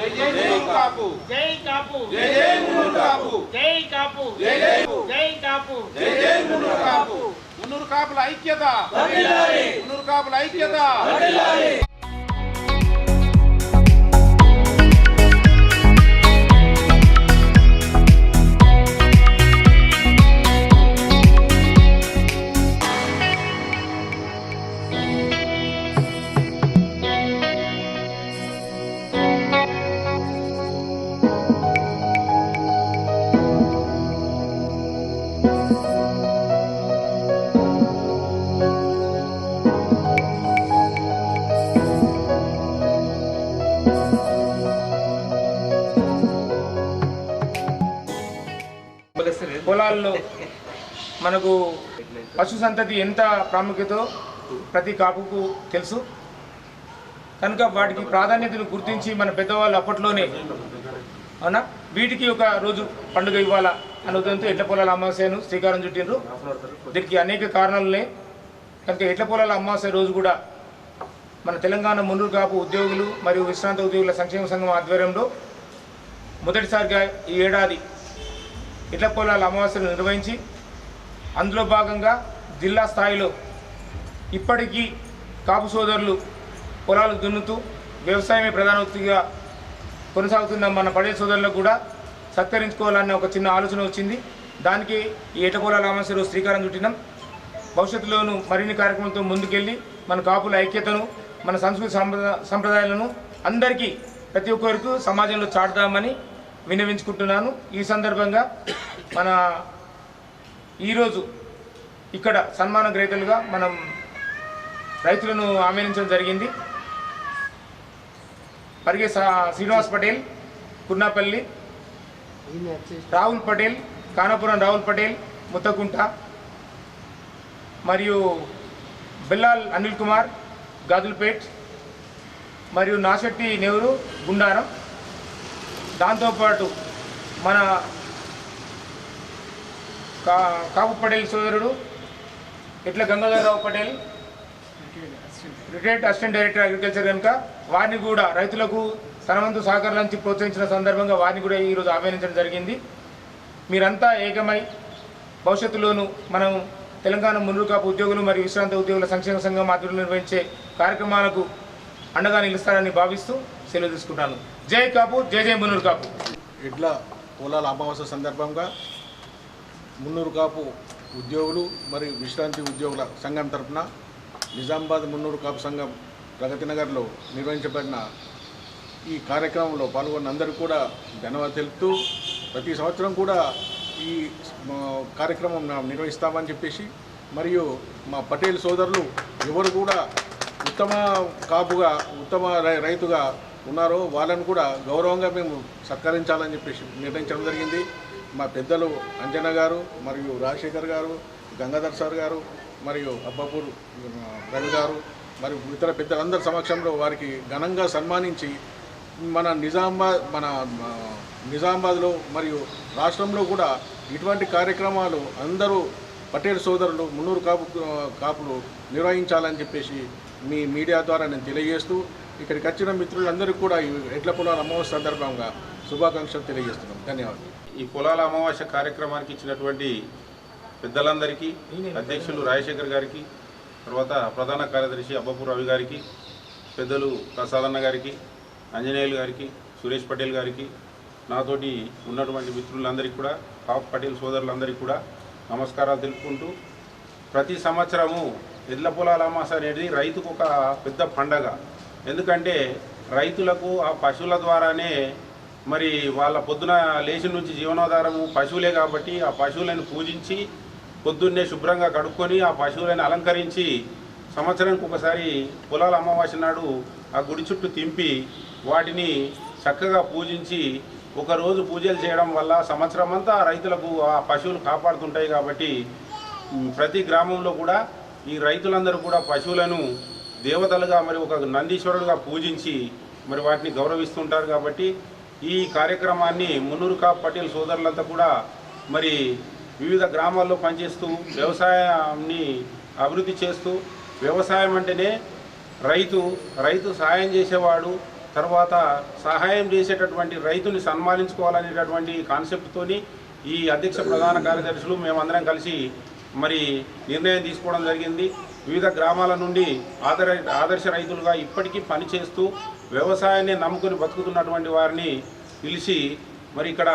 జై జై కాపు. జై కాపు. జై జై మున్నూరు కాపు. జై కాపు. జై జై జై కాపు. జై జై మున్నూరు కాపు. మున్నూరు కాపుల ఐక్యత. మున్నూరు కాపుల ఐక్యత. పొలాల్లో మనకు పశు సంతతి ఎంత ప్రాముఖ్యతో ప్రతి కాపుకు తెలుసు. కనుక వాటికి ప్రాధాన్యతను గుర్తించి మన పెద్దవాళ్ళు అప్పట్లోనే అవునా? వీటికి ఒక రోజు పండుగ ఇవ్వాలా అనే ఉద్దేశంతో ఎడ్ల పొలాల అమావాస్యను శ్రీకారం చుట్టినరు దీనికి అనేక కారణాలున్నాయి. కనుక ఎడ్ల పొలాల అమావాస్య రోజు కూడా మన తెలంగాణ మునురు కాపు ఉద్యోగులు మరియు విశ్రాంత ఉద్యోగుల సంక్షేమ సంఘం ఆధ్వర్యంలో మొదటిసారిగా ఈ ఏడాది ఇళ్ళ పొలాల అమావాస్యను నిర్వహించి అందులో భాగంగా జిల్లా స్థాయిలో ఇప్పటికీ కాపు సోదరులు పొలాలు దున్నుతూ వ్యవసాయమే ప్రధాన వృత్తిగా కొనసాగుతున్న మన పడే సోదరులకు కూడా సత్కరించుకోవాలనే ఒక చిన్న ఆలోచన వచ్చింది. దానికి ఈ ఏట పొలాల అమావాస్యలో శ్రీకారం చుట్టినాం. భవిష్యత్తులోనూ మరిన్ని కార్యక్రమాలతో ముందుకెళ్ళి మన కాపుల ఐక్యతను మన సంస్కృతి సంప్రదాయాలను అందరికీ ప్రతి ఒక్కరికి సమాజంలో చాటుదామని వినవించుకుంటున్నాను ఈ సందర్భంగా మన ఈరోజు ఇక్కడ సన్మాన గ్రహీతలుగా మనం రైతులను ఆమెనించడం జరిగింది. పరిగే శ్రీనివాస్ పటేల్ కున్నాపల్లి రాహుల్ పటేల్ కానాపురం రాహుల్ పటేల్ ముత్తకుంట మరియు బెల్లాల్ అనిల్ కుమార్ గాజుల్పేట్ మరియు నాశెట్టి నెహ్రూ గుండారం. దాంతోపాటు మన కా కాపు పటేల్ సోదరుడు Itla Gangadhara Rao Patel retired assistant director agriculture కనుక వారిని కూడా రైతులకు తనవంతు నుంచి ప్రోత్సహించిన సందర్భంగా వారిని కూడా ఈరోజు ఆహ్వానించడం జరిగింది. మీరంతా ఏకమై భవిష్యత్తులోనూ మనం తెలంగాణ మున్నూరు కాపు ఉద్యోగులు మరియు విశ్రాంత ఉద్యోగుల సంక్షేమ సంఘం ఆధ్వర్యంలో నిర్వహించే కార్యక్రమాలకు అండగా నిలుస్తారని భావిస్తూ సెలవు తీసుకుంటాను. జై కాపు జై జై మున్నూరు కాపు. ఎడ్ల పొలాల అమావాస్య సందర్భంగా మున్నూరు కాపు ఉద్యోగులు మరియు విశ్రాంతి ఉద్యోగుల సంఘం తరపున నిజామాబాద్ మున్నూరు కాపు సంఘం ప్రగతి నగర్లో నిర్వహించబడిన ఈ కార్యక్రమంలో పాల్గొన్న అందరూ కూడా ధన్యవాదాలు తెలుపుతూ ప్రతి సంవత్సరం కూడా ఈ కార్యక్రమం నిర్వహిస్తామని చెప్పేసి మరియు మా పటేల్ సోదరులు ఎవరు కూడా ఉత్తమ కాపుగా ఉత్తమ రై- రైతుగా ఉన్నారో వాళ్ళను కూడా గౌరవంగా మేము సత్కరించాలని చెప్పేసి నిర్ణయించడం జరిగింది. మా పెద్దలు అంజన గారు మరియు రాజశేఖర్ గారు గంగాధర్ సార్ గారు మరియు అబ్బాపూర్ రవి గారు మరియు ఇతర పెద్దలందరి సమక్షంలో వారికి ఘనంగా సన్మానించి మన నిజామాబాద్ మన నిజామాబాద్లో మరియు రాష్ట్రంలో కూడా ఇటువంటి కార్యక్రమాలు అందరూ పటేల్ సోదరులు మున్నూరు కాపు కాపులు నిర్వహించాలని చెప్పేసి మీ మీడియా ద్వారా నేను తెలియజేస్తూ ఇక్కడికి వచ్చిన మిత్రులందరికీ కూడా ఈ ఎడ్ల పొలాల అమావాస్య సందర్భంగా శుభాకాంక్షలు తెలియజేస్తున్నాం. ధన్యవాదాలు. ఈ పొలాల అమావాస్య కార్యక్రమానికి ఇచ్చినటువంటి పెద్దలందరికీ అధ్యక్షులు రాజశేఖర్ గారికి తర్వాత ప్రధాన కార్యదర్శి అబ్బపూర్ రవి గారికి పెద్దలు ప్రసాదన్న గారికి ఆంజనేయులు గారికి సురేష్ పటేల్ గారికి నాతోటి ఉన్నటువంటి మిత్రులందరికీ కూడా పాప్ పటేల్ సోదరులందరికీ కూడా నమస్కారాలు తెలుపుకుంటూ ప్రతి సంవత్సరము ఎడ్ల పొలాల అమాస అనేది రైతుకు ఒక పెద్ద పండగ. ఎందుకంటే రైతులకు ఆ పశువుల ద్వారానే మరి వాళ్ళ పొద్దున లేచి నుంచి జీవనాధారము పశువులే కాబట్టి ఆ పశువులను పూజించి పొద్దున్నే శుభ్రంగా కడుక్కొని ఆ పశువులను అలంకరించి సంవత్సరానికి ఒకసారి పొలాల అమావాస్య నాడు ఆ గుడి చుట్టూ తింపి వాటిని చక్కగా పూజించి ఒకరోజు పూజలు చేయడం వల్ల సంవత్సరం అంతా రైతులకు ఆ పశువులు కాపాడుతుంటాయి కాబట్టి ప్రతి గ్రామంలో కూడా ఈ రైతులందరూ కూడా పశువులను దేవతలుగా మరి ఒక నందీశ్వరుడుగా పూజించి మరి వాటిని గౌరవిస్తుంటారు కాబట్టి ఈ కార్యక్రమాన్ని మున్నూరు కాప్ పటేల్ సోదరులంతా కూడా మరి వివిధ గ్రామాల్లో పనిచేస్తూ వ్యవసాయాన్ని అభివృద్ధి చేస్తూ వ్యవసాయం అంటేనే రైతు రైతు సహాయం చేసేవాడు తర్వాత సహాయం చేసేటటువంటి రైతుని సన్మానించుకోవాలనేటటువంటి కాన్సెప్ట్తోని ఈ అధ్యక్ష ప్రధాన కార్యదర్శులు మేమందరం కలిసి మరి నిర్ణయం తీసుకోవడం జరిగింది. వివిధ గ్రామాల నుండి ఆదర ఆదర్శ రైతులుగా ఇప్పటికీ పనిచేస్తూ వ్యవసాయాన్ని నమ్ముకుని బతుకుతున్నటువంటి వారిని పిలిచి మరి ఇక్కడ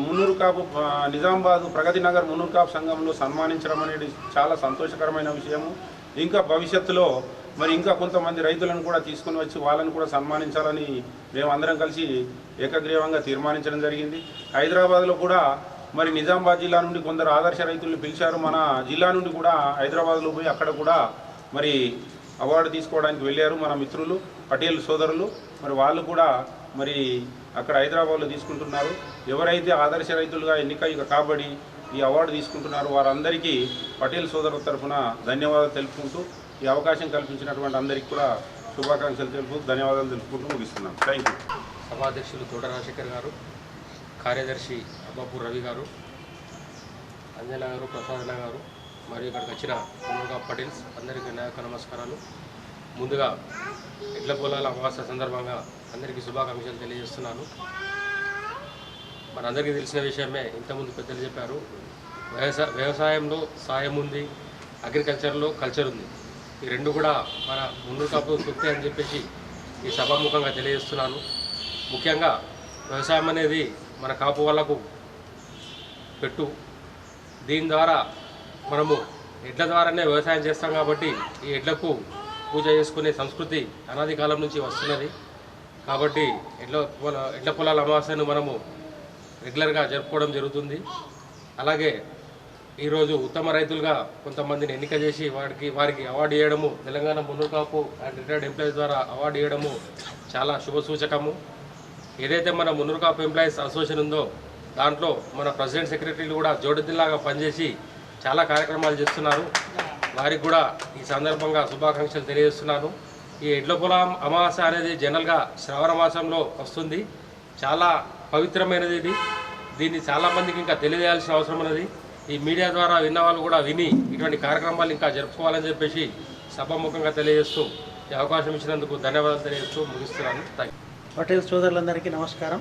మున్నూరు నిజామాబాదు నిజామాబాద్ ప్రగతి నగర్ మున్నూరుకాపు సంఘంలో సన్మానించడం అనేది చాలా సంతోషకరమైన విషయము. ఇంకా భవిష్యత్తులో మరి ఇంకా కొంతమంది రైతులను కూడా తీసుకుని వచ్చి వాళ్ళని కూడా సన్మానించాలని మేమందరం కలిసి ఏకగ్రీవంగా తీర్మానించడం జరిగింది. హైదరాబాద్లో కూడా మరి నిజామాబాద్ జిల్లా నుండి కొందరు ఆదర్శ రైతులు పిలిచారు. మన జిల్లా నుండి కూడా హైదరాబాద్లో పోయి అక్కడ కూడా మరి అవార్డు తీసుకోవడానికి వెళ్ళారు మన మిత్రులు పటేల్ సోదరులు. మరి వాళ్ళు కూడా మరి అక్కడ హైదరాబాద్లో తీసుకుంటున్నారు. ఎవరైతే ఆదర్శ రైతులుగా ఎన్నిక కాబడి ఈ అవార్డు తీసుకుంటున్నారో వారందరికీ పటేల్ సోదరుల తరఫున ధన్యవాదాలు తెలుపుకుంటూ ఈ అవకాశం కల్పించినటువంటి అందరికీ కూడా శుభాకాంక్షలు తెలుపుతూ ధన్యవాదాలు తెలుపుకుంటూ ముగిస్తున్నాను. థ్యాంక్ యూ సభాధ్యక్షులు తోట రాజశేఖర్ గారు కార్యదర్శి అబ్బాపూర్ రవి గారు అంజనా గారు ప్రసాదన గారు మరియు ఇక్కడికి వచ్చిన మునుగా పటేల్స్ అందరికీ నాయక నమస్కారాలు. ముందుగా ఎడ్ల పొలాల అమావాస్య సందర్భంగా అందరికీ శుభాకాంక్షలు తెలియజేస్తున్నాను. మనందరికీ తెలిసిన విషయమే ఇంతకుముందు పెద్దలు చెప్పారు వ్యవసాయ వ్యవసాయంలో సాయం ఉంది అగ్రికల్చర్లో కల్చర్ ఉంది. ఈ రెండు కూడా మన ముందు తప్పు సొత్తే అని చెప్పేసి ఈ సభాముఖంగా తెలియజేస్తున్నాను. ముఖ్యంగా వ్యవసాయం అనేది మన కాపు వాళ్ళకు పెట్టు. దీని ద్వారా మనము ఎడ్ల ద్వారానే వ్యవసాయం చేస్తాం కాబట్టి ఈ ఎడ్లకు పూజ చేసుకునే సంస్కృతి అనాది కాలం నుంచి వస్తున్నది. కాబట్టి ఎడ్ల పొల ఎడ్ల పొలాల అమావాస్యను మనము రెగ్యులర్గా జరుపుకోవడం జరుగుతుంది. అలాగే ఈరోజు ఉత్తమ రైతులుగా కొంతమందిని ఎన్నిక చేసి వారికి వారికి అవార్డు ఇవ్వడము Telangana Munnuru and retired employees ద్వారా అవార్డు ఇవ్వడము చాలా శుభ సూచకము. ఏదైతే మన మున్నూరు కాపు ఎంప్లాయీస్ అసోసియేషన్ ఉందో దాంట్లో మన ప్రెసిడెంట్ సెక్రటరీలు కూడా జోడెద్దులాగా పనిచేసి చాలా కార్యక్రమాలు చేస్తున్నారు. వారికి కూడా ఈ సందర్భంగా శుభాకాంక్షలు తెలియజేస్తున్నాను. ఈ ఎడ్ల పొలం అమావాస్య అనేది జనరల్గా శ్రావణ మాసంలో వస్తుంది. చాలా పవిత్రమైనది ఇది. దీన్ని చాలామందికి ఇంకా తెలియజేయాల్సిన అవసరం ఉన్నది. ఈ మీడియా ద్వారా విన్న వాళ్ళు కూడా విని ఇటువంటి కార్యక్రమాలు ఇంకా జరుపుకోవాలని చెప్పేసి సభాముఖంగా తెలియజేస్తూ ఈ అవకాశం ఇచ్చినందుకు ధన్యవాదాలు తెలియజేస్తూ ముగిస్తున్నాను. థ్యాంక్ యూ పటేల్ సోదరులందరికీ నమస్కారం.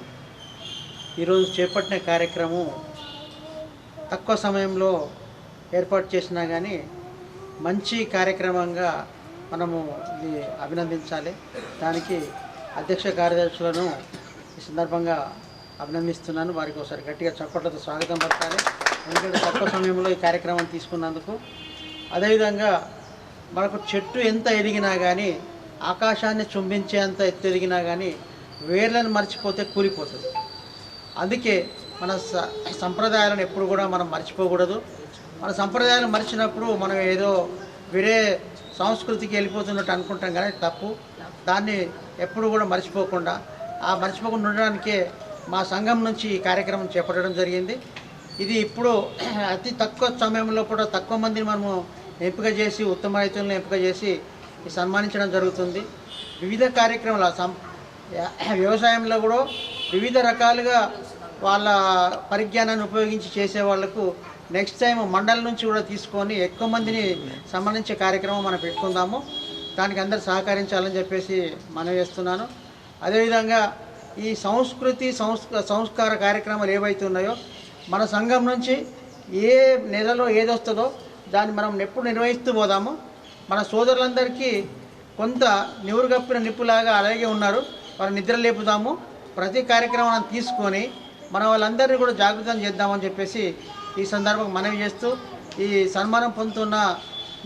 ఈరోజు చేపట్టిన కార్యక్రమం తక్కువ సమయంలో ఏర్పాటు చేసినా కానీ మంచి కార్యక్రమంగా మనము ఇది అభినందించాలి. దానికి అధ్యక్ష కార్యదర్శులను ఈ సందర్భంగా అభినందిస్తున్నాను. వారికి ఒకసారి గట్టిగా చప్పట్లతో స్వాగతం పలకాలి. ఎందుకంటే తక్కువ సమయంలో ఈ కార్యక్రమం తీసుకున్నందుకు అదేవిధంగా మనకు చెట్టు ఎంత ఎదిగినా కానీ ఆకాశాన్ని చుంబించేంత ఎత్తు ఎదిగినా కానీ వేర్లను మర్చిపోతే కూలిపోతుంది. అందుకే మన స సంప్రదాయాలను ఎప్పుడు కూడా మనం మర్చిపోకూడదు. మన సంప్రదాయాలు మర్చినప్పుడు మనం ఏదో వేరే సంస్కృతికి వెళ్ళిపోతున్నట్టు అనుకుంటాం కానీ తప్పు. దాన్ని ఎప్పుడు కూడా మర్చిపోకుండా ఆ మర్చిపోకుండా ఉండడానికే మా సంఘం నుంచి ఈ కార్యక్రమం చేపట్టడం జరిగింది. ఇది ఇప్పుడు అతి తక్కువ సమయంలో కూడా తక్కువ మందిని మనము ఎంపిక చేసి ఉత్తమ రైతులను ఎంపిక చేసి సన్మానించడం జరుగుతుంది. వివిధ కార్యక్రమాలు సం వ్యవసాయంలో కూడా వివిధ రకాలుగా వాళ్ళ పరిజ్ఞానాన్ని ఉపయోగించి చేసే వాళ్ళకు నెక్స్ట్ టైం మండలం నుంచి కూడా తీసుకొని ఎక్కువ మందిని సంబంధించే కార్యక్రమం మనం పెట్టుకుందాము. దానికి అందరు సహకరించాలని చెప్పేసి మనం చేస్తున్నాను. అదేవిధంగా ఈ సంస్కృతి సంస్క సంస్కార కార్యక్రమాలు ఏవైతే ఉన్నాయో మన సంఘం నుంచి ఏ నెలలో ఏది వస్తుందో దాన్ని మనం ఎప్పుడు నిర్వహిస్తూ పోదాము. మన సోదరులందరికీ కొంత నివురుగప్పిన నిప్పులాగా అలాగే ఉన్నారు. వారు నిద్ర లేపుదాము. ప్రతి కార్యక్రమాన్ని తీసుకొని మన వాళ్ళందరినీ కూడా జాగృతం చేద్దామని చెప్పేసి ఈ సందర్భం మనవి చేస్తూ ఈ సన్మానం పొందుతున్న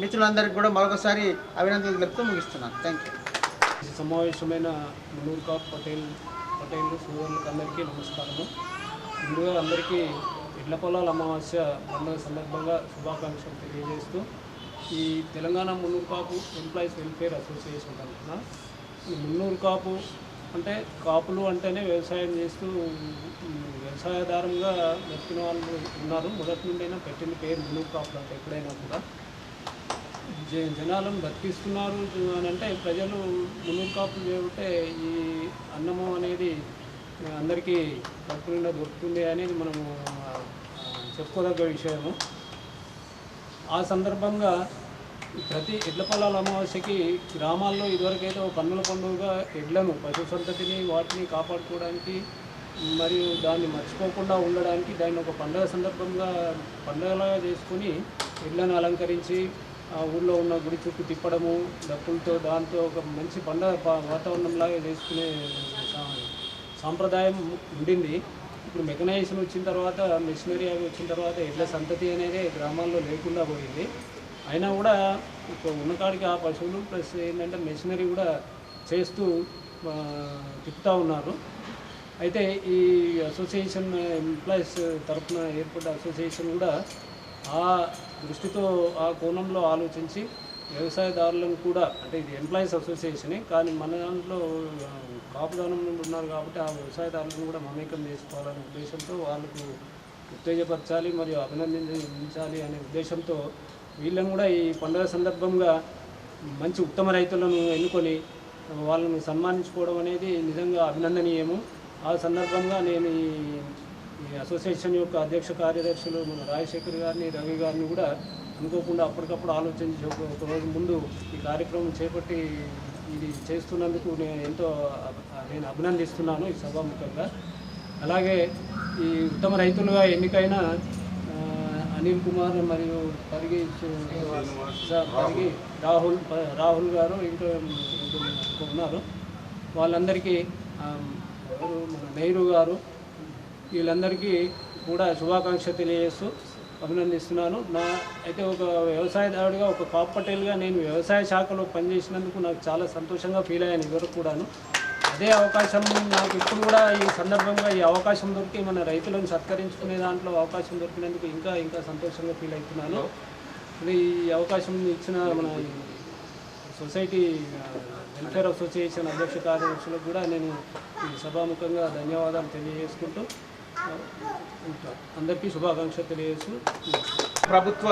మిత్రులందరికీ కూడా మరొకసారి అభినందనలు తెలుపుతూ ముగిస్తున్నాను. థ్యాంక్ యూ సమావేశమైన మునూర్ పటేల్ పటేల్ సోదరులకు అందరికీ నమస్కారము. ముందుగా అందరికీ ఇళ్ళ పొలాల అమావాస్య పండుగ సందర్భంగా శుభాకాంక్షలు తెలియజేస్తూ ఈ Telangana Munnuru Kapu employees welfare association తరఫున ఈ మున్నూరు కాపు అంటే కాపులు అంటేనే వ్యవసాయం చేస్తూ వ్యవసాయదారంగా బతికిన వాళ్ళు ఉన్నారు. మొదటి నుండైనా పెట్టిన పేరు మున్నూరు కాపులు అంటే ఎప్పుడైనా కూడా. జ- జనాలను బతికిస్తున్నారు అని అంటే ప్రజలు మునుగు కాపులు చేయబట్టే ఈ అన్నము అనేది అందరికీ తప్పకుండా దొరుకుతుంది అనేది మనము చెప్పుకోదగ్గ విషయము. ఆ సందర్భంగా ప్రతి ఎడ్ల పొలాల అమావాస్యకి గ్రామాల్లో ఇదివరకైతే ఒక కన్నుల పండుగగా ఎడ్లను పశు సంతతిని వాటిని కాపాడుకోవడానికి మరియు దాన్ని మర్చిపోకుండా ఉండడానికి దాన్ని ఒక పండుగ సందర్భంగా పండుగలాగా చేసుకుని ఎడ్లను అలంకరించి ఆ ఊళ్ళో ఉన్న గుడి చుట్టూ తిప్పడము డప్పులతో దాంతో ఒక మంచి పండుగ వాతావరణంలాగా చేసుకునే సా- సాంప్రదాయం ఉండింది. ఇప్పుడు మెకనైజేషన్ వచ్చిన తర్వాత మిషనరీ అవి వచ్చిన తర్వాత ఎడ్ల సంతతి అనేది గ్రామాల్లో లేకుండా పోయింది. అయినా కూడా ఇప్పుడు ఉన్నకాడికి ఆ పశువులు ప్లస్ ఏంటంటే మెషినరీ కూడా చేస్తూ తిప్పుతూ ఉన్నారు. అయితే ఈ అసోసియేషన్ ఎంప్లాయీస్ తరఫున ఏర్పడ్డ అసోసియేషన్ కూడా ఆ దృష్టితో ఆ కోణంలో ఆలోచించి వ్యవసాయదారులను కూడా అంటే ఇది ఎంప్లాయీస్ అసోసియేషనే కానీ మన దాంట్లో ఆ, కాపుదానం నుండి ఉన్నారు కాబట్టి ఆ వ్యవసాయదారులను కూడా మమేకం చేసుకోవాలనే ఉద్దేశంతో వాళ్ళకు ఉత్తేజపరచాలి మరియు అభినందించాలి అనే ఉద్దేశంతో వీళ్ళని కూడా ఈ పండుగ సందర్భంగా మంచి ఉత్తమ రైతులను ఎన్నుకొని వాళ్ళని సన్మానించుకోవడం అనేది నిజంగా అభినందనీయము. ఆ సందర్భంగా నేను ఈ ఈ అసోసియేషన్ యొక్క అధ్యక్ష కార్యదర్శులు మన రాజశేఖర్ గారిని రవి గారిని కూడా అనుకోకుండా అప్పటికప్పుడు ఆలోచించి ఒక రోజు ముందు ఈ కార్యక్రమం చేపట్టి ఇది చేస్తున్నందుకు నేను ఎంతో నేను అభినందిస్తున్నాను ఈ సభాముఖంగా. అలాగే ఈ ఉత్తమ రైతులుగా ఎన్నికైన అనిల్ కుమార్ మరియు పరిగి పరిగి రాహుల్ రాహుల్ గారు ఇంకా ఉన్నారు. వాళ్ళందరికీ నెహ్రూ గారు. వీళ్ళందరికీ కూడా శుభాకాంక్ష తెలియజేస్తూ అభినందిస్తున్నాను. నా అయితే ఒక వ్యవసాయదారుడిగా ఒక కాప్ పటేల్గా నేను వ్యవసాయ శాఖలో పనిచేసినందుకు నాకు చాలా సంతోషంగా ఫీల్ అయ్యాను ఇదివరకు కూడాను. అదే అవకాశం నాకు ఇప్పుడు కూడా ఈ సందర్భంగా ఈ అవకాశం దొరికి మన రైతులను సత్కరించుకునే దాంట్లో అవకాశం దొరికినందుకు ఇంకా ఇంకా సంతోషంగా ఫీల్ అవుతున్నాను. ఇది ఈ అవకాశం ఇచ్చిన మన సొసైటీ వెల్ఫేర్ అసోసియేషన్ అధ్యక్ష కార్యదర్శులకు కూడా నేను ఈ సభాముఖంగా ధన్యవాదాలు తెలియజేసుకుంటూ అందరికీ శుభాకాంక్షలు తెలియజేస్తూ ప్రభుత్వ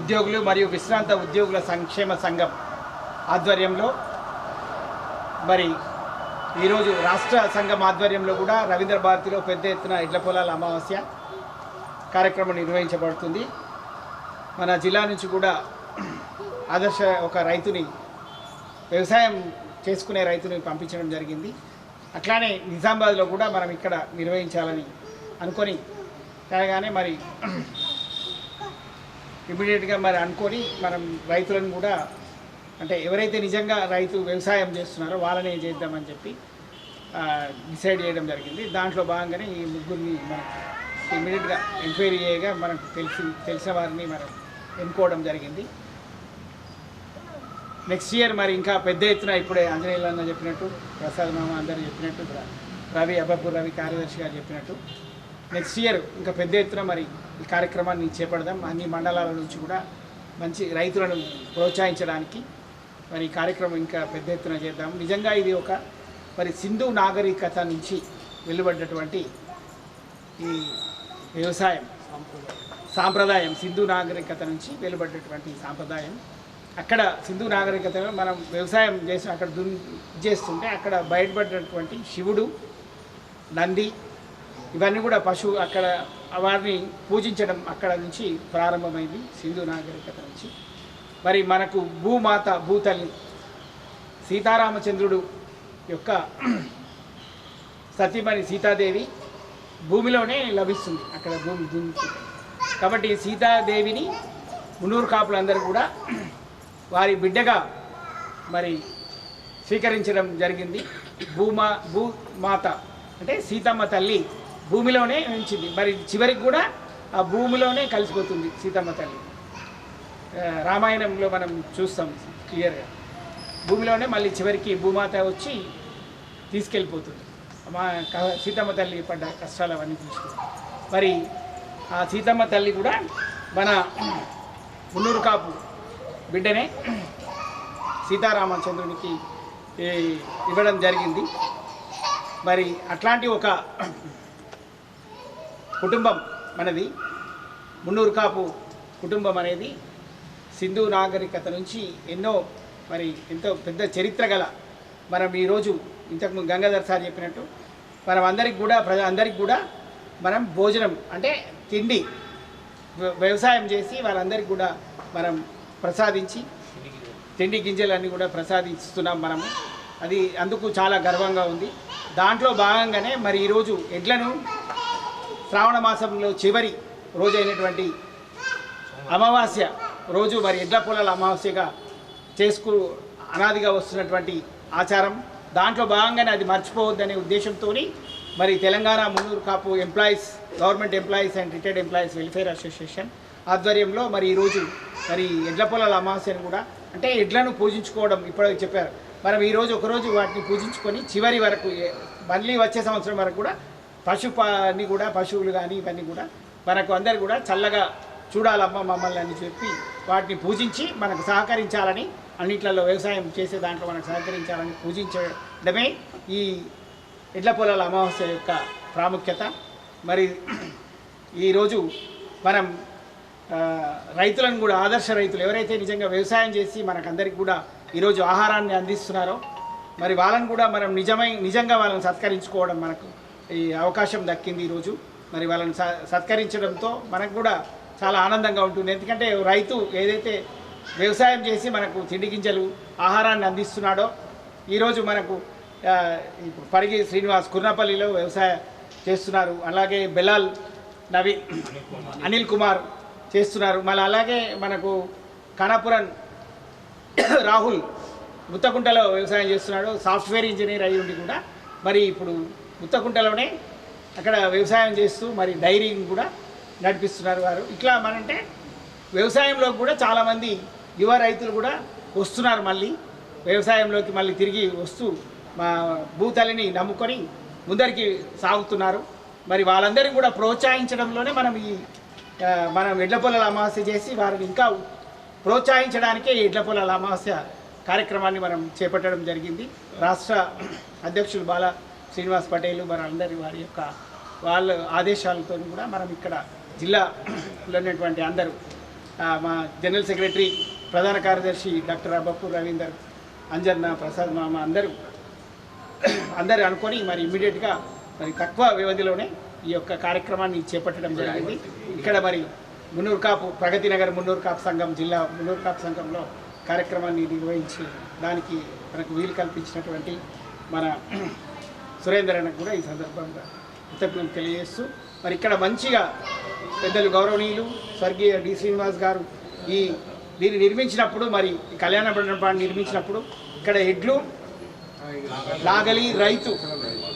ఉద్యోగులు మరియు విశ్రాంత ఉద్యోగుల సంక్షేమ సంఘం ఆధ్వర్యంలో మరి ఈరోజు రాష్ట్ర సంఘం ఆధ్వర్యంలో కూడా రవీంద్ర భారతిలో పెద్ద ఎత్తున ఇళ్ళ పొలాల అమావాస్య కార్యక్రమం నిర్వహించబడుతుంది. మన జిల్లా నుంచి కూడా ఆదర్శ ఒక రైతుని వ్యవసాయం చేసుకునే రైతుని పంపించడం జరిగింది. అట్లానే నిజామాబాద్లో కూడా మనం ఇక్కడ నిర్వహించాలని అనుకొని కాగానే మరి ఇమీడియట్గా మరి అనుకొని మనం రైతులను కూడా అంటే ఎవరైతే నిజంగా రైతు వ్యవసాయం చేస్తున్నారో వాళ్ళనే చేద్దామని చెప్పి డిసైడ్ చేయడం జరిగింది. దాంట్లో భాగంగానే ఈ ముగ్గురిని మనం ఇమీడియట్గా ఎంక్వైరీ చేయగా మనకు తెలిసి తెలిసిన వారిని మనం ఎన్నుకోవడం జరిగింది. నెక్స్ట్ ఇయర్ మరి ఇంకా పెద్ద ఎత్తున ఇప్పుడే ఆంజనేయులు అన్న చెప్పినట్టు ప్రసాద్ మామ అందరూ చెప్పినట్టు ర- రవి అబ్బాపూర్ రవి కార్యదర్శి గారు చెప్పినట్టు. నెక్స్ట్ ఇయర్ ఇంకా పెద్ద ఎత్తున మరి ఈ కార్యక్రమాన్ని చేపడదాం. అన్ని మండలాల నుంచి కూడా మంచి రైతులను ప్రోత్సహించడానికి మరి ఈ కార్యక్రమం ఇంకా పెద్ద ఎత్తున చేద్దాం. నిజంగా ఇది ఒక మరి సింధు నాగరికత నుంచి వెలువడ్డటువంటి ఈ వ్యవసాయం సాంప్రదాయం సింధు నాగరికత నుంచి వెలువడ్డటువంటి సాంప్రదాయం. అక్కడ సింధు నాగరికతలో మనం వ్యవసాయం చేసి అక్కడ దున్ చేస్తుంటే అక్కడ బయటపడినటువంటి శివుడు నంది ఇవన్నీ కూడా పశువు అక్కడ వారిని పూజించడం అక్కడ నుంచి ప్రారంభమైంది సింధు నాగరికత నుంచి. మరి మనకు భూమాత భూతల్లి సీతారామచంద్రుడు యొక్క సతీమణి సీతాదేవి భూమిలోనే లభిస్తుంది. అక్కడ భూమి భూమి. కాబట్టి సీతాదేవిని మున్నూరు కాపులందరూ కూడా వారి బిడ్డగా మరి స్వీకరించడం జరిగింది. భూమా భూమాత అంటే సీతమ్మ తల్లి భూమిలోనే ఉంచింది. మరి చివరికి కూడా ఆ భూమిలోనే కలిసిపోతుంది సీతమ్మ తల్లి. రామాయణంలో మనం చూస్తాం క్లియర్గా భూమిలోనే మళ్ళీ చివరికి భూమాత వచ్చి తీసుకెళ్ళిపోతుంది. మా క- సీతమ్మ తల్లి పడ్డ కష్టాలు అవన్నీ తీసుకుంది మరి ఆ సీతమ్మ తల్లి కూడా మన మున్నూరు కాపు బిడ్డనే సీతారామచంద్రునికి ఇవ్వడం జరిగింది. మరి అట్లాంటి ఒక కుటుంబం మనది. మున్నూరు కాపు కుటుంబం అనేది సింధు నాగరికత నుంచి ఎన్నో మరి ఎంతో పెద్ద చరిత్ర గల మనం ఈరోజు ఇంతకుముందు గంగాధర్ సార్ చెప్పినట్టు మనం అందరికి కూడా ప్రజ అందరికి కూడా మనం భోజనం అంటే తిండి వ్యవసాయం చేసి వాళ్ళందరికీ కూడా మనం ప్రసాదించి తిండి గింజలన్నీ కూడా ప్రసాదిస్తున్నాం మనము. అది అందుకు చాలా గర్వంగా ఉంది. దాంట్లో భాగంగానే మరి ఈరోజు ఎడ్లను శ్రావణ మాసంలో చివరి రోజైనటువంటి అమావాస్య రోజు మరి ఎడ్ల పొలాల అమావాస్యగా చేసుకు అనాదిగా వస్తున్నటువంటి ఆచారం. దాంట్లో భాగంగానే అది మర్చిపోవద్దనే ఉద్దేశంతో మరి Telangana Munnuru Kapu employees government employees and retired employees welfare association ఆధ్వర్యంలో మరి ఈరోజు మరి ఎడ్ల పొలాల అమావాస్యను కూడా అంటే ఎడ్లను పూజించుకోవడం ఇప్పుడు చెప్పారు. మనం ఈరోజు ఒకరోజు వాటిని పూజించుకొని చివరి వరకు మళ్ళీ వచ్చే సంవత్సరం వరకు కూడా పశు కూడా పశువులు కానీ ఇవన్నీ కూడా మనకు అందరు కూడా చల్లగా చూడాలమ్మ మమ్మల్ని అని చెప్పి వాటిని పూజించి మనకు సహకరించాలని అన్నిట్లలో వ్యవసాయం చేసే దాంట్లో మనకు సహకరించాలని పూజించడమే ఈ ఎడ్ల పొలాల అమావాస్య యొక్క ప్రాముఖ్యత. మరి ఈరోజు మనం రైతులను కూడా ఆదర్శ రైతులు ఎవరైతే నిజంగా వ్యవసాయం చేసి మనకందరికి కూడా ఈరోజు ఆహారాన్ని అందిస్తున్నారో మరి వాళ్ళని కూడా మనం నిజమై నిజంగా వాళ్ళని సత్కరించుకోవడం మనకు ఈ అవకాశం దక్కింది ఈరోజు. మరి వాళ్ళని స- సత్కరించడంతో మనకు కూడా చాలా ఆనందంగా ఉంటుంది. ఎందుకంటే రైతు ఏదైతే వ్యవసాయం చేసి మనకు తిండి గింజలు ఆహారాన్ని అందిస్తున్నాడో ఈరోజు మనకు ఇప్పుడు పరిగి శ్రీనివాస్ కుర్నపల్లిలో వ్యవసాయం చేస్తున్నారు. అలాగే బెలాల్ నవి అనిల్ కుమార్ చేస్తున్నారు. మళ్ళీ అలాగే మనకు కనపురన్ రాహుల్ ముత్తకుంటలో వ్యవసాయం చేస్తున్నాడు. సాఫ్ట్వేర్ ఇంజనీర్ అయి ఉండి కూడా మరి ఇప్పుడు ముత్తకుంటలోనే అక్కడ వ్యవసాయం చేస్తూ మరి డైరీని కూడా నడిపిస్తున్నారు వారు. ఇట్లా మనంటే వ్యవసాయంలో కూడా చాలామంది యువ రైతులు కూడా వస్తున్నారు మళ్ళీ. వ్యవసాయంలోకి మళ్ళీ తిరిగి వస్తూ మా భూతలిని నమ్ముకొని ముందరికి సాగుతున్నారు. మరి వాళ్ళందరినీ కూడా ప్రోత్సహించడంలోనే మనం ఈ మనం ఎడ్ల పొలాల అమావాస్య చేసి వారిని ఇంకా ప్రోత్సహించడానికే ఈ ఎడ్ల పొలాల అమావాస్య కార్యక్రమాన్ని మనం చేపట్టడం జరిగింది. రాష్ట్ర అధ్యక్షులు బాల శ్రీనివాస్ పటేల్ మనందరి అందరి వారి యొక్క వాళ్ళ ఆదేశాలతో కూడా మనం ఇక్కడ జిల్లాలో ఉన్నటువంటి అందరూ మా జనరల్ సెక్రటరీ ప్రధాన కార్యదర్శి డాక్టర్ అబ్బపూర్ రవీందర్ అంజన్న ప్రసాద్ మామ అందరూ అందరూ అనుకొని మరి ఇమీడియట్గా మరి తక్కువ వ్యవధిలోనే ఈ యొక్క కార్యక్రమాన్ని చేపట్టడం జరిగింది. ఇక్కడ మరి మున్నూరు కాపు ప్రగతి నగర్ మున్నూరు కాపు సంఘం జిల్లా మున్నూరు కాపు సంఘంలో కార్యక్రమాన్ని నిర్వహించి దానికి మనకు వీలు కల్పించినటువంటి మన సురేందర్ అన్నకు కూడా ఈ సందర్భంగా కృతజ్ఞతలు తెలియజేస్తూ మరి ఇక్కడ మంచిగా పెద్దలు గౌరవనీయులు స్వర్గీయ డి శ్రీనివాస్ గారు ఈ దీన్ని నిర్మించినప్పుడు మరి కళ్యాణ మండపాన్ని నిర్మించినప్పుడు ఇక్కడ ఎడ్లు లాగలి రైతు.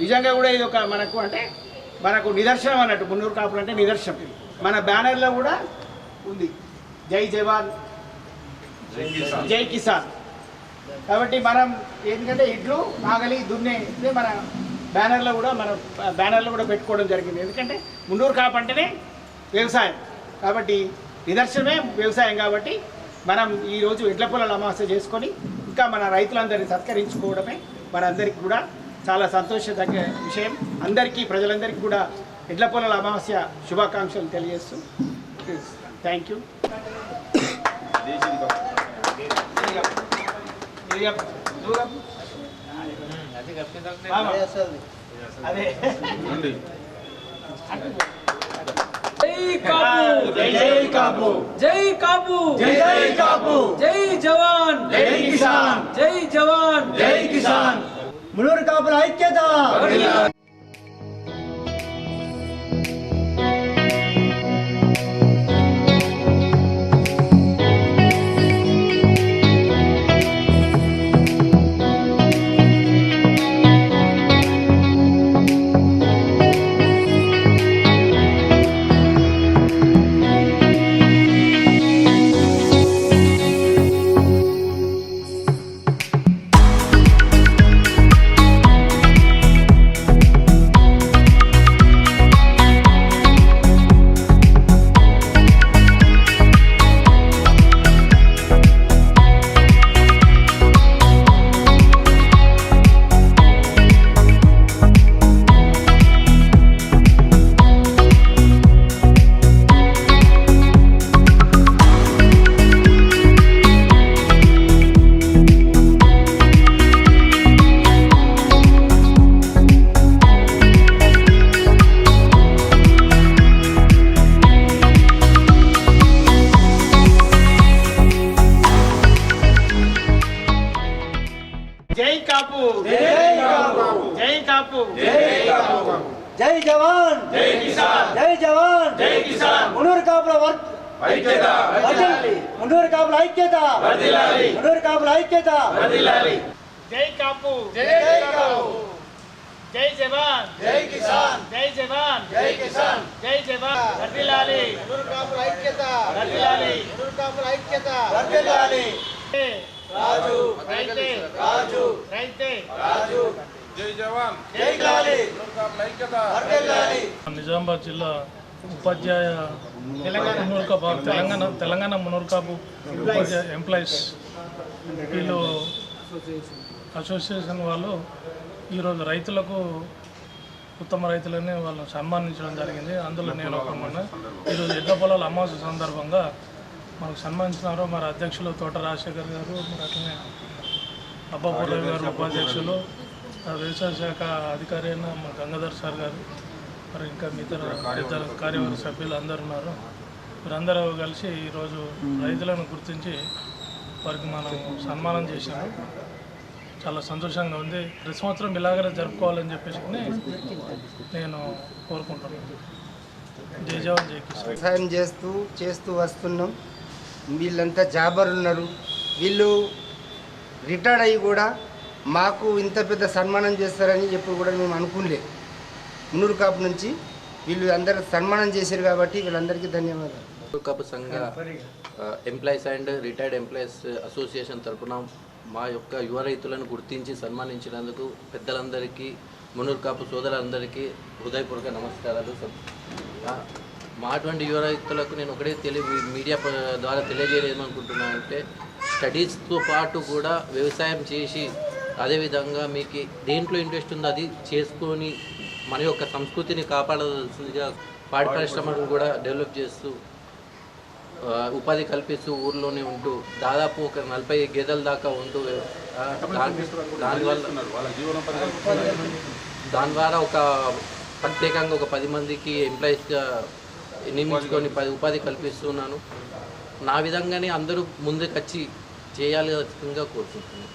నిజంగా కూడా ఇది ఒక మనకు అంటే మనకు నిదర్శనం అన్నట్టు మున్నూరు కాపులు అంటే నిదర్శనం. మన బ్యానర్లో కూడా ఉంది. జై జవాన్. జై కిసాన్. కాబట్టి మనం ఏంటంటే ఇడ్లు నాగలి దున్నే మన బ్యానర్లో కూడా మన బ్యానర్లో కూడా పెట్టుకోవడం జరిగింది. ఎందుకంటే మున్నూరు కాపు అంటేనే వ్యవసాయం. కాబట్టి నిదర్శనమే వ్యవసాయం కాబట్టి మనం ఈరోజు ఎడ్ల పొలాల అమావాస్య చేసుకొని ఇంకా మన రైతులందరినీ సత్కరించుకోవడమే మనందరికీ కూడా చాలా సంతోషదగ్గ విషయం. అందరికీ ప్రజలందరికీ కూడా ఎడ్ల పొలాల అమావాస్య శుభాకాంక్షలు తెలియజేస్తూ థ్యాంక్ యూ. అదే. నుండి జై కాపు జై జై కాపు జై కాపు జై జై కాపు జై జవాన్ జై కిసాన్ జై జవాన్ జై కిసాన్ జై కాపు జై కాపు జై జవాన్ జై కిసాన్ జై జవాన్ జై కిసాన్ జై జవాన్ వర్ధిల్లాలి మునూరు కాపుల ఐక్యత వర్ధిల్లాలి మునూరు కాపుల ఐక్యత వర్ధిల్లాలి రాజు రైతే రాజు రైతే రాజు జై జవాన్ జై గాలి వర్ధిల్లాలి నిజామాబాద్ జిల్లా ఉపాధ్యాయ మునూర్కాపు తెలంగాణ తెలంగాణ మునూర్కాపు ఉపాధ్యాయ ఎంప్లాయీస్ వీళ్ళు అసోసియేషన్ వాళ్ళు ఈరోజు రైతులకు ఉత్తమ రైతులని వాళ్ళు సన్మానించడం జరిగింది. అందులో నేను ఒక ఈరోజు ఎడ్ల పొలాల అమావాస్య సందర్భంగా మనకు సన్మానించినారు. మరి అధ్యక్షులు తోట రాజశేఖర్ గారు మరి అట్లనే అబ్బాపూర్రవి గారు ఉపాధ్యక్షులు వ్యవసాయ శాఖ అధికారి అయిన మా గంగాధర్ సార్ గారు మరి ఇంకా మిగతా పెద్ద కార్యవర్గ సభ్యులు అందరు ఉన్నారు. వీరందరూ కలిసి ఈరోజు రైతులను గుర్తించి వారికి మనం సన్మానం చేశాము. చాలా సంతోషంగా ఉంది. ప్రతి సంవత్సరం ఇలాగనే జరుపుకోవాలని చెప్పేసి నేను కోరుకుంటున్నాను. జై జవాన్ జై కిసాన్. వ్యవసాయం చేస్తూ చేస్తూ వస్తున్నాం. వీళ్ళంతా జాబర్ ఉన్నారు. వీళ్ళు రిటైర్డ్ అయ్యి కూడా మాకు ఇంత పెద్ద సన్మానం చేస్తారని ఎప్పుడు కూడా మేము అనుకోలేదు. మున్నూరు కాపు నుంచి వీళ్ళు అందరు సన్మానం చేశారు కాబట్టి వీళ్ళందరికీ ధన్యవాదాలు. కప్ సంఘ employees and retired employees association తరపున మా యొక్క యువ రైతులను గుర్తించి సన్మానించినందుకు పెద్దలందరికీ మునూరు కాపు సోదరులందరికీ హృదయపూర్వక నమస్కారాలు. మా అటువంటి యువ రైతులకు నేను ఒకటే తెలియ మీడియా ద్వారా తెలియజేయలేమనుకుంటున్నాను అంటే స్టడీస్తో పాటు కూడా వ్యవసాయం చేసి అదేవిధంగా మీకు దేంట్లో ఇంట్రెస్ట్ ఉందో అది చేసుకొని మన యొక్క సంస్కృతిని కాపాడాల్సిందిగా పాడి పరిశ్రమను కూడా డెవలప్ చేస్తూ ఉపాధి కల్పిస్తూ ఊర్లోనే ఉంటూ దాదాపు ఒక నలభై గేదెల దాకా ఉంటూ దాని దానివల్ల దాని ద్వారా ఒక ప్రత్యేకంగా ఒక పది మందికి ఎంప్లాయీస్గా నియమించుకొని పది ఉపాధి కల్పిస్తున్నాను. నా విధంగానే అందరూ ముందుకొచ్చి చేయాలి కోరుకుంటున్నాను.